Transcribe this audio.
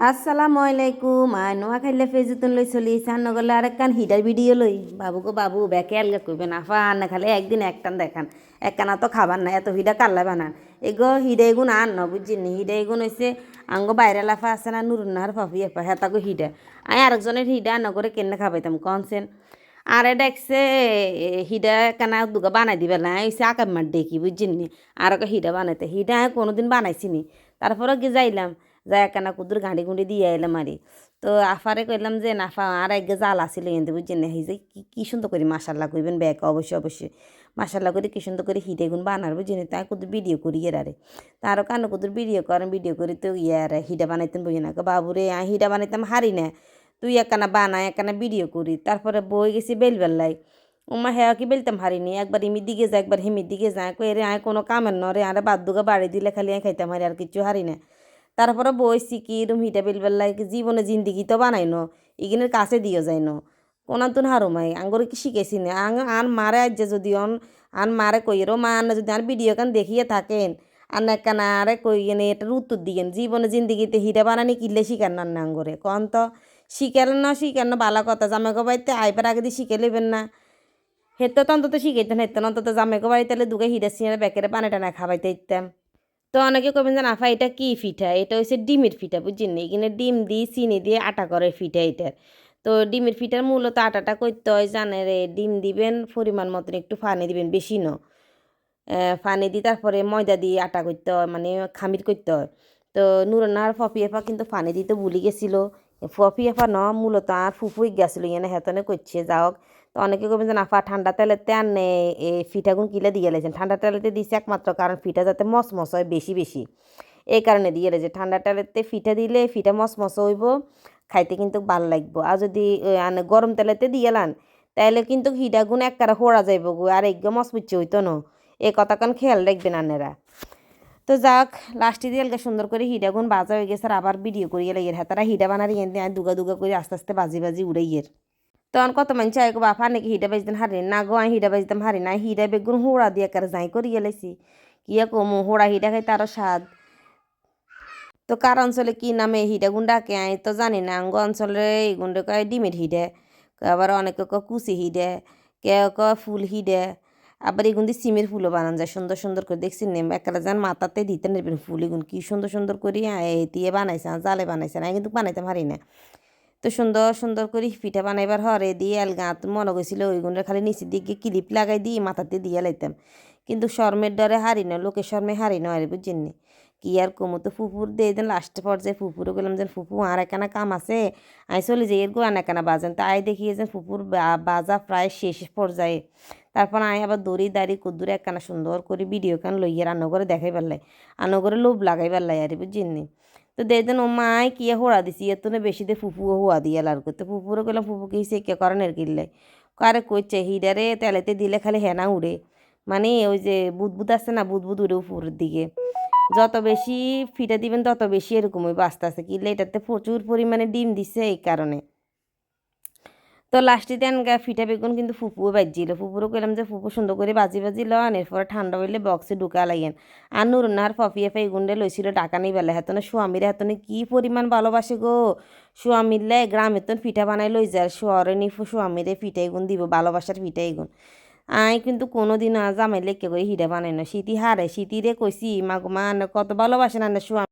আসসালামু আলাইকুম। আই নোয়া খাইলে ফেজুতন লই চলি চান নগলে আর একখান হিডার ভিডিও লই। বাবু গো বাবু, বেকে আলগা কইবেন, আফা আর না খালে একদিন একটান দেখান। একখানা তো খাবার না এত হিডা কাল্লা বানান। এগো হিডা এগুন আর ন? বুঝছিনি হিডা এগুন হইছে, আঙ্গ বাইরে লাফা আছে না নুরুন্নার ফাফি এপা হেতাগো হিডা। আই আরেকজনের হিডা নগরে কেনে খাবাইতাম কনসেন আরে দেখছে হিডা কানা দুগা বানাই দিবে না হইছে আকাম মার দেখি বুঝছিনি আর ওকে হিডা বানাইতে, হিডা কোনোদিন বানাইছিনি তারপরে কি যাইলাম। যাই একখানা কুদুর গাঁড়ি গুঁড়ি দিয়ে এলাম আরে তো আফারে কইলাম যে নাফা আর এক জাল আসিল কিন্তু বুঝছেন সেই যে কি কি সুন্দর করে মাসাল্লা কইবেন ব্যাগ অবশ্যই অবশ্যই মাসাল্লা করে কি সুন্দর করে হিটে গুণ বানার বুঝছেন তাই কুদুর ভিডিও করি এর আরে তারও কানো কুদুর ভিডিও করেন ভিডিও করি তো ইয়ে আর হিটা বানাইতেন বুঝি না বাবুরে আই হিটা বানাইতাম হারি না তুই একখানা বানাই একখানা ভিডিও করি তারপরে বই গেছি বেল বেল্লাই ওমা হ্যাঁ কি বেলতাম হারিনি একবার ইমির দিকে যায় একবার হিমির দিকে যায় কই রে আয় কোনো কামের নরে আরে বাদ্যুকে বাড়ি দিলে খালি আয় খাইতাম হারি আর কিছু হারি না তারপরে বইছি কি রুম হিটা বেল বেল্লাই জীবনে জিন্দিগি তো বানাই ন ইগিনের কাছে দিও যায় ন। কোনান তুন হারুমাই আঙ্গরে কি শিখেছি না? আং, আন মারে আজ্জে যদি অন, আন মারে কইরো, মা আন যদি আর ভিডিও কান দেখিয়ে থাকেন আর না কেন আরে কইয়েন এটার উত্তর দিয়েন জীবনে জিন্দিগিতে হিটা বানানি কিনলে শিখান না আঙ্গরে। কন তো শিখেন না শিখেন না ভালো কথা জামাইকে বাড়িতে আইবার আগে দিয়ে শিখে নেবেন না। হেতো তো অন্তত শিখাইতেন হেতো অন্তত জামাইকে বাড়িতে দুগে হিটা সিঁড়ে বেকেরে পানি টানা খাবাইতে ইতাম তো অনেকে কবেন যে আফা, এটা কি পিঠা এটা হচ্ছে ডিমের পিঠা বুঝছেন এখানে ডিম দিয়ে চিনি দিয়ে আটা করে পিঠা এটার তো ডিমের পিঠার মূলত আটাটা করতে হয়, জানে রে, ডিম দিবেন, পরিমাণ মতন একটু পানি দিবেন, বেশি ন। পানি দিয়ে তারপরে ময়দা দিয়ে আটা করতে হয় মানে খামির করতে হয়। তো নুরান্নার ফপি এফা কিন্তু পানি দিতে ভুলে গেছিল। ফপি এফা ন, মূলত আর ফুফুই গেছিল এনে হেতনে করছে। যাওক তো অনেকে কবেন যে নাফা ঠান্ডা তেলেতে আনে এই ফিঠাগুন কিলে দিয়ে লেছেন ঠান্ডা তেলেতে দিছে একমাত্র কারণ ফিটা যাতে মসমস হয় বেশি বেশি। এই কারণে দিয়ে লেছে ঠান্ডা তেলেতে ফিটা দিলে ফিটা মসমস হইব, খাইতে কিন্তু ভালো লাগবো। আর যদি গরম তেলেতে দিয়ে লান তাহলে কিন্তু হিটাগুন একবারে হোড়া যাইব গো, আর একদম মসমুচ্ছে হইতো না। এই কথাখান খেয়াল রাখবেন আনেরা তো যাক, লাস্টে দিয়ে সুন্দর করে হিডাগুন বাজা হয়ে গেছে, আর আবার ভিডিও করিয়ে লাগে হেতারা হিডা বানারি এনে দুগা দুগা করে আস্তে আস্তে বাজি বাজি উড়াইয়ের। তখন কত মানুষ আয় বাপা নাকি হিডা বাজতেন হারি না গো আমি হিডা বাজতাম হারি না হিডা বেগুন হোড়া দিয়ে কারে যাই করি গেলেছি কিয়া কমু হোড়া হিডা খাই তারও স্বাদ তো কার অঞ্চলে কি নামে হিডা গুণ ডাকে আই তো জানি না আঙ্গ অঞ্চলে এই গুন্ডে কয় ডিমের হিডে আবার অনেকে কয় কুচি হিডে কেউ কয় ফুল হিডে আবার এগুন দিয়ে সিমের ফুলও বানান যায় সুন্দর সুন্দর করে দেখছি নেম একালা যান মাথাতে দিতে নেবেন ফুল এগুন কি সুন্দর সুন্দর করে দিয়ে বানাইছে জালে বানাইছে না কিন্তু বানাইতে পারি না তো সুন্দর সুন্দর করে পিঠা বানাইবার হরে দিয়ে গাঁত মনে গেছিল ওই গুণের খালি নিচের দিকে ক্লিপ লাগাই দিয়ে মাথাতে দিয়ে লাইতাম। কিন্তু শর্মের ডরে হারি না লোকের শর্মে হারি না আরে বুঝছেন কি আর কমু তো ফুপুর দিয়ে দেন লাস্টে পর্যায়ে ফুপুরও গেলাম যেন, ফুপু, আর একখানা কাম আছে আমি চলে যাই, এর গো আর একখানা বাজেন। তাই দেখিয়ে যে ফুপুর বাজা প্রায় শেষ পর্যায়ে। তারপর আমি আবার দড়ি, দাড়ি, কুদ্দুরে একখানা সুন্দর করে ভিডিও কান লইয়ে রান্না করে দেখাই পারলাই রান্না করে লোভ লাগাই পারলাই আরে বুঝছেন তো দেখতেন ও মায় কিয়া হোড়া দিছি এত বেশি দে ফুফু হোয়া দিয়ে লার করতে। ফুফুরও গেলাম ফুফুকে কি করেন এর কিনলে কারে কইছে? হিডারে তেলেতে দিলে খালি হেনা উড়ে। মানে ওই যে বুদবুদ আসছে না, বুদবুদ উড়ে উপরের দিকে। যত বেশি ফিটা দিবেন, তত বেশি এরকম ওই বাস্তা আছে। কিনলে এটাতে প্রচুর পরিমাণে ডিম দিছে এই কারণে। তো লাস্টে দেন গা ফিটা বেগুন কিন্তু ফুপুও বাজিল ফুপুরও কইলাম যে, ফুপু সুন্দর করে বাজি বাজি ল আনের পরে ঠান্ডা হইলে বক্সে ঢুকা লাগেন আর নুরনার ফফিয়ে ফাই গুন্ডে লইছিল টাকা নেই বেলা। হেতনে স্বামীর হেতনে কি পরিমাণ ভালোবাসে গো? স্বামীরলে গ্রামে তো পিঠা বানাই লই যায় শহরে নি স্বামীরে পিঠাই গুণ দিব, ভালোবাসার পিঠাই গুণ আই কিন্তু কোনো দিন জামাই লেখকে করে হিডা বানাই না। সিটি হারে শীতিরে কইছি মাগো মা কত ভালোবাসে না স্বামী